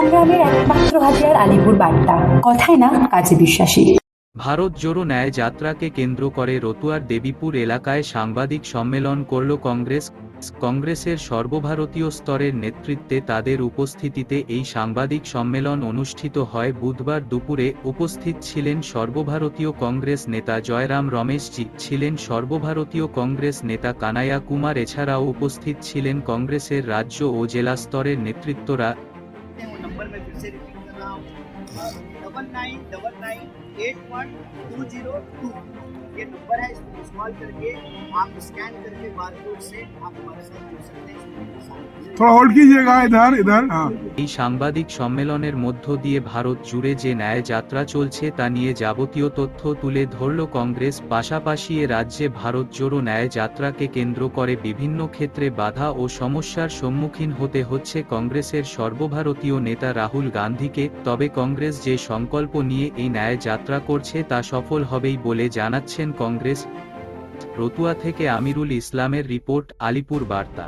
সংগ্রামের একমাত্র হাজার আলিপুর বার্তা। কথায় না, কাজে বিশ্বাসী। ভারত জোড়ো ন্যায় যাত্রাকে কেন্দ্র করে রতুয়ার দেবীপুর এলাকায় সাংবাদিক সম্মেলন করল কংগ্রেস। কংগ্রেসের সর্বভারতীয় স্তরের নেতৃত্বে তাদের উপস্থিতিতে এই সাংবাদিক সম্মেলন অনুষ্ঠিত হয় বুধবার দুপুরে। উপস্থিত ছিলেন সর্বভারতীয় কংগ্রেস নেতা জয়রাম রমেশজি, ছিলেন সর্বভারতীয় কংগ্রেস নেতা কানাইয়া কুমার, এছাড়াও উপস্থিত ছিলেন কংগ্রেসের রাজ্য ও জেলা স্তরের নেতৃত্বরা। मैं फिर से रिपीट कर रहा हूँ double nine double nine eight one two zero two ये नंबर है, इसको कॉल करके आप स्कैन करके बारकोड से आप हमारे साथ जुड़ सकते हैं। थोड़ा होल्ड कीजिएगा इधर इधर हाँ এই সাংবাদিক সম্মেলনের মধ্য দিয়ে ভারত জুড়ে যে ন্যায় যাত্রা চলছে তা নিয়ে যাবতীয় তথ্য তুলে ধরল কংগ্রেস পাশাপাশি এ রাজ্যে ভারত জোড়ো ন্যায় যাত্রাকে কেন্দ্র করে বিভিন্ন ক্ষেত্রে বাধা ও সমস্যার সম্মুখীন হতে হচ্ছে কংগ্রেসের সর্বভারতীয় নেতা রাহুল গান্ধীকে তবে কংগ্রেস যে সংকল্প নিয়ে এই ন্যায় যাত্রা করছে তা সফল হবেই বলে জানাচ্ছেন কংগ্রেস রতুয়া থেকে আমিরুল ইসলামের রিপোর্ট আলিপুর বার্তা